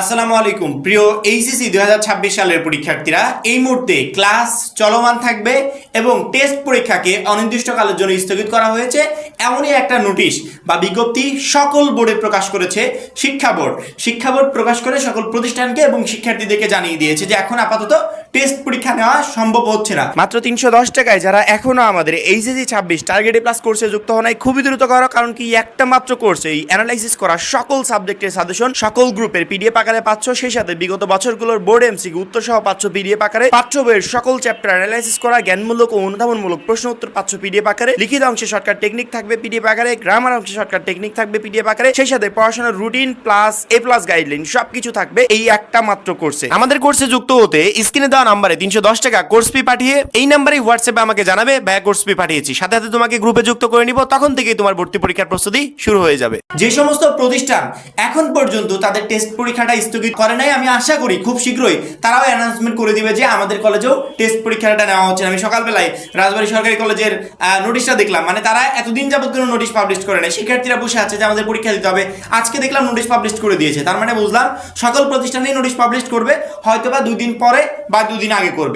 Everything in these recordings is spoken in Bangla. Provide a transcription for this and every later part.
আসসালামু আলাইকুম। প্রিয় এইচএসি দুই সালের পরীক্ষার্থীরা, এই মুহূর্তে ক্লাস চলমান থাকবে এবং টেস্ট পরীক্ষাকে অনির্দিষ্টকালের জন্য স্থগিত করা হয়েছে। এমনই একটা নোটিশ বা বিজ্ঞপ্তি সকল বোর্ডে প্রকাশ করেছে শিক্ষা বোর্ড। শিক্ষা বোর্ড প্রকাশ করে সকল প্রতিষ্ঠানকে এবং শিক্ষার্থীদেরকে জানিয়ে দিয়েছে যে এখন আপাতত টেস্ট পরীক্ষা নেওয়া সম্ভব হচ্ছে না। মাত্র তিনশো দশ টাকায় যারা এখনও আমাদের এইচএসসি ছাব্বিশ টার্গেটে প্লাস কোর্সে যুক্ত খুবই দ্রুত করো, কারণ কি একটা মাত্র কোর্স এই অ্যানালাইসিস করা সকল সাবজেক্টের সাজেশন সকল গ্রুপের পিডিএফ আকারে পাচ্ছ, সেই সাথে বিগত বছরগুলোর বোর্ড এমসি উত্তর সহ পাচ্ছ পিডিএফ আকারে বইয়ের সকল চ্যাপ্টার অ্যানালাইসিস করা, জ্ঞানমূলক ও অনুধাবনমূলক প্রশ্ন উত্তর পাচ্ছ পিডিএফ আকারে, লিখিত অংশে শর্টকাট টেকনিক থাকবে পিডিএফ আকারে গ্রামার অংশে শর্টকাট টেকনিক থাকবে পিডিএফ আকারে, সেই সাথে পড়াশোনার routine plus A plus guideline সবকিছু থাকবে এই একটা মাত্র কোর্সে আমাদের কোর্সে যুক্ত হতে স্ক্রিনে দেওয়া নাম্বারে তিনশো দশ টাকা কোর্স ফি পাঠিয়ে এই নাম্বারে হোয়াটসঅ্যাপে আমাকে জানাবে, ভাইয়া কোর্স ফি পাঠিয়েছি। সাথে সাথে তোমাকে গ্রুপে যুক্ত করে নিব, তখন থেকেই তোমার ভর্তি পরীক্ষার প্রস্তুতি শুরু হয়ে যাবে। যে সমস্ত প্রতিষ্ঠান এখন পর্যন্ত তাদের টেস্ট পরীক্ষাটা স্থগিত করে নাই, আমি আশা করি খুব শীঘ্রই তারাও অ্যানাউন্সমেন্ট করে দিবে যে আমাদের কলেজেও টেস্ট পরীক্ষাটা নেওয়া হচ্ছে। আমি সকালবেলায় রাজবাড়ী সরকারি কলেজের নোটিশটা দেখলাম। মানে তারা এতদিন যাবত কোনো নোটিশ পাবলিশ করে নাই। শিক্ষার্থীরা বসে আছে যে আমাদের পরীক্ষা দিতে হবে। আজকে দেখলাম নোটিশ পাবলিশ করে দিয়েছে। তার মানে বুঝলাম সকল প্রতিষ্ঠানেই নোটিশ পাবলিশ করবে। হয়তো বা দুই দিন পরে বা দুদিন আগে করবে।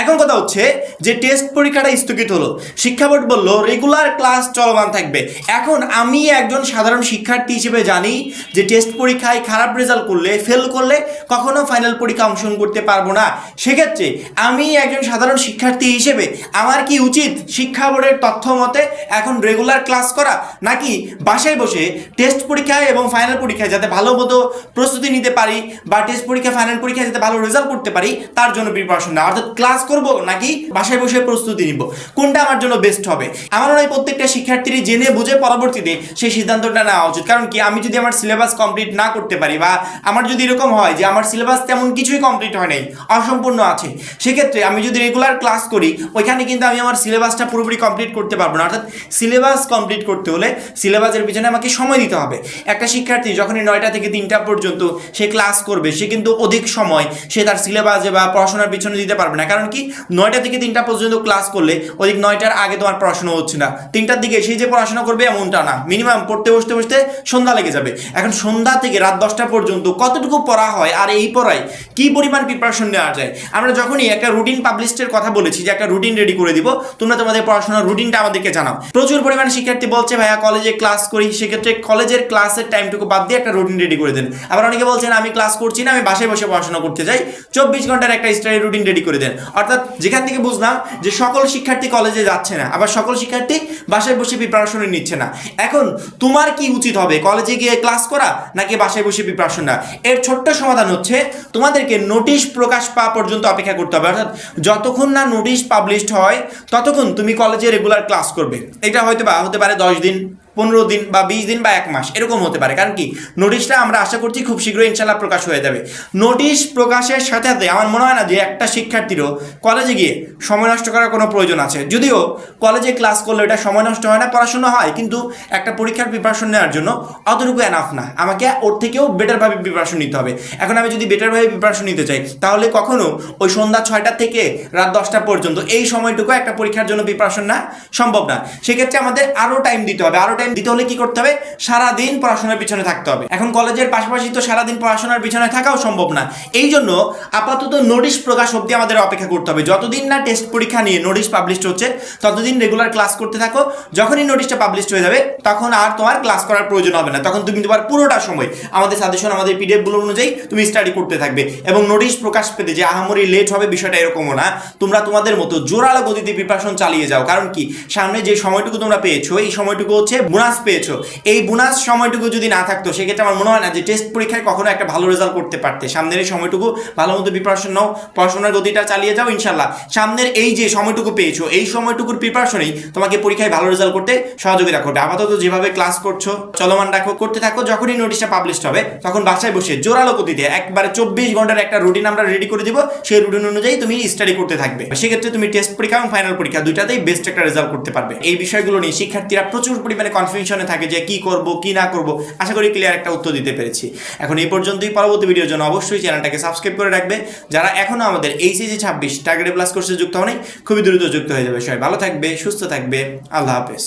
এখন কথা হচ্ছে যে টেস্ট পরীক্ষাটা স্থগিত হলো। শিক্ষা বোর্ড বলল রেগুলার ক্লাস চলমান থাকবে। এখন আমি একজন সাধারণ শিক্ষার্থী হিসেবে জানি যে টেস্ট পরীক্ষায় খারাপ রেজাল্ট করলে ফেল করলে কখনো ফাইনাল পরীক্ষা অংশগ্রহণ করতে পারব না। সেক্ষেত্রে আমি একজন সাধারণ শিক্ষার্থী হিসেবে, আমার কি উচিত শিক্ষা বোর্ডের তথ্য মতে এখন রেগুলার ক্লাস করা, নাকি বাসায় বসে টেস্ট পরীক্ষায় এবং ফাইনাল পরীক্ষায় যাতে ভালো মতো প্রস্তুতি নিতে পারি বা টেস্ট পরীক্ষা ফাইনাল পরীক্ষায় যাতে ভালো রেজাল্ট করতে পারি, তার জন্য প্রিপারেশন নেওয়া। ক্লাস করব নাকি বাসায় বসে প্রস্তুতি নিব? কোনটা আমার জন্য বেস্ট হবে? আমার মনে হয় প্রত্যেকটা শিক্ষার্থীরই জেনে বুঝে পরবর্তীতে সেই সিদ্ধান্তটা নেওয়া উচিত। কারণ কি, আমি যদি আমার সিলেবাস কমপ্লিট না করতে পারি বা আমার যদি এরকম হয় যে আমার সিলেবাস তেমন কিছুই কমপ্লিট হয় নাই, অসম্পূর্ণ আছে, সেক্ষেত্রে আমি যদি রেগুলার ক্লাস করি, ওইখানে কিন্তু আমি আমার সিলেবাসটা পুরোপুরি কমপ্লিট করতে পারব না। অর্থাৎ সিলেবাস কমপ্লিট করতে হলে সিলেবাসের পিছনে আমাকে সময় দিতে হবে। একটা শিক্ষার্থী যখনই নয়টা থেকে তিনটা পর্যন্ত সে ক্লাস করবে, সে কিন্তু অধিক সময় সে তার সিলেবাসে বা পড়াশোনার পিছনে দিতে পারবে না। কারণ কি? নয়টা থেকে তিনটা পর্যন্ত ক্লাস করলে ওদিক নয়টার আগে তোমার পড়াশোনা হচ্ছে না। তিনটার দিকে সেই যে পড়াশোনা করবে এমনটা না। মিনিমাম পড়তে বসতে বসতে সন্ধ্যা লেগে যাবে। এখন সন্ধ্যা থেকে রাত দশটা পর্যন্ত কতটুকু পড়া হয় আর এই পড়ায় কি পরিমাণ প্রিপারেশন নেওয়া যায়? আমরা যখনই একটা রুটিন পাবলিশের কথা বলেছি যে একটা রুটিন রেডি করে দিব, তোমরা তোমাদের পড়াশোনার রুটিনটা আমাদেরকে জানাও। প্রচুর পরিমাণে শিক্ষার্থী বলছে, ভাইয়া কলেজে ক্লাস করি। সেক্ষেত্রে কলেজের ক্লাসের টাইমটুকু বাদ দিয়ে একটা রুটিন রেডি করে দেন। আবার অনেকে বলছেন, আমি ক্লাস করছি না, আমি বাসায় বসে পড়াশোনা করতে চাই চব্বিশ ঘণ্টার একটা স্টাডি রুটিন রেডি করে দেন। অর্থাৎ যেখান থেকে বুঝলাম যে সকল শিক্ষার্থী কলেজে যাচ্ছে না, আবার সকল শিক্ষার্থী বাসায় বসে প্রিপারেশন নিচ্ছে না। এখন তোমার কি উচিত হবে কলেজে গিয়ে ক্লাস করা নাকি বাসায় বসে প্রিপারেশন না এর ছোট্ট সমাধান হচ্ছে তোমাদেরকে নোটিশ প্রকাশ পাওয়া পর্যন্ত অপেক্ষা করতে হবে। অর্থাৎ যতক্ষণ না নোটিশ পাবলিশড হয়, ততক্ষণ তুমি কলেজে রেগুলার ক্লাস করবে। এটা হয়তো বা হতে পারে দশ দিন পনেরো দিন বা বিশ দিন বা এক মাস, এরকম হতে পারে। কারণ কি? নোটিশটা আমরা আশা করছি খুব শীঘ্রই ইনশাল্লাহ প্রকাশ হয়ে যাবে। নোটিশ প্রকাশের সাথে সাথে আমার মনে হয় না যে একটা শিক্ষার্থীরও কলেজে গিয়ে সময় নষ্ট করার কোনো প্রয়োজন আছে। যদিও কলেজে ক্লাস করলে এটা সময় নষ্ট হয় না, পড়াশোনা হয়, কিন্তু একটা পরীক্ষার প্রিপারেশন নেওয়ার জন্য অতটুকু এনাফ না। আমাকে ওর থেকেও বেটারভাবে প্রিপারেশন নিতে হবে। এখন আমি যদি বেটারভাবে প্রিপারেশন নিতে চাই, তাহলে কখনো ওই সন্ধ্যা ছয়টা থেকে রাত দশটা পর্যন্ত এই সময়টুকু একটা পরীক্ষার জন্য প্রিপারেশন না সম্ভব না। সেক্ষেত্রে আমাদের আরও টাইম দিতে হবে, আরও টাইম দিতে হলে কি করতে হবে? সারাদিন পড়াশোনার পিছনে থাকতে হবে। এখন কলেজের পাশাপাশি তো সারাদিন পড়াশোনার পিছনে থাকাও সম্ভব না। এই জন্য আপাতত নোটিশ প্রকাশ অবধি আমাদের অপেক্ষা করতে হবে। যতদিন না টেস্ট পরীক্ষা নিয়ে নোটিশ পাবলিশ হচ্ছে, ততদিন রেগুলার ক্লাস করতে থাকো। যখনই নোটিশটা পাবলিশ হয়ে যাবে, তখন আর তোমার ক্লাস করার প্রয়োজন হবে না। তখন তুমি তোমার পুরোটা সময় আমাদের সাজেশন আমাদের পিডিএফগুলো অনুযায়ী তুমি স্টাডি করতে থাকবে। এবং নোটিশ প্রকাশ পেতে যে আহামরি লেট হবে বিষয়টা এরকমও না। তোমরা তোমাদের মতো জোরালো গতিতে প্রিপারেশন চালিয়ে যাও। কারণ কি? সামনে যে সময়টুকু তোমরা পেয়েছ, এই সময়টুকু হচ্ছে বোনাস পেয়েছ। এই বোনাস সময়টুকু যদি না থাকতো, সেক্ষেত্রে আমার মনে হয় না যে টেস্ট পরীক্ষায় কখনো একটা ভালো রেজাল্ট করতে পারতে। সামনের এই সময়টুকু ভালো মতো প্রিপারেশন নাও, পড়াশোনার গতিটা চালিয়ে যাও ইনশাল্লাহ সামনের এই যে সময়টুকু পেয়েছ, এই সময়টুকুর প্রিপারেশনেই তোমাকে পরীক্ষায় ভালো রেজাল্ট করতে সহযোগিতা করবে। আপাতত যেভাবে ক্লাস করছ, চলমান রাখো, করতে থাকো, যখনই নোটিশটা পাবলিশ হবে, তখন বাসায় বসে জোরালো গতিতে একবারে চব্বিশ ঘণ্টার একটা রুটিন আমরা রেডি করে দিব, সেই রুটিন অনুযায়ী তুমি স্টাডি করতে থাকবে। সেক্ষেত্রে তুমি টেস্ট পরীক্ষা এবং ফাইনাল পরীক্ষা দুইটাতেই বেস্ট একটা রেজাল্ট করতে পারবে। এই বিষয়গুলো নিয়ে শিক্ষার্থীরা প্রচুর পরিমাণে কনফিউশনে থাকে যে কি করব, কি না করব। আশা করি ক্লিয়ার একটা উত্তর দিতে পেরেছি। এখন এই পর্যন্তই পরবর্তী ভিডিওর জন্য অবশ্যই চ্যানেলটাকে সাবস্ক্রাইব করে রাখবে। যারা এখনও আমাদের এইচএসি ছাব্বিশ টার্গেটে প্লাস কোর্সে যুক্ত হয়নি খুবই দ্রুত যুক্ত হয়ে যাবে সবাই। ভালো থাকবে, সুস্থ থাকবে। আল্লাহ হাফেজ।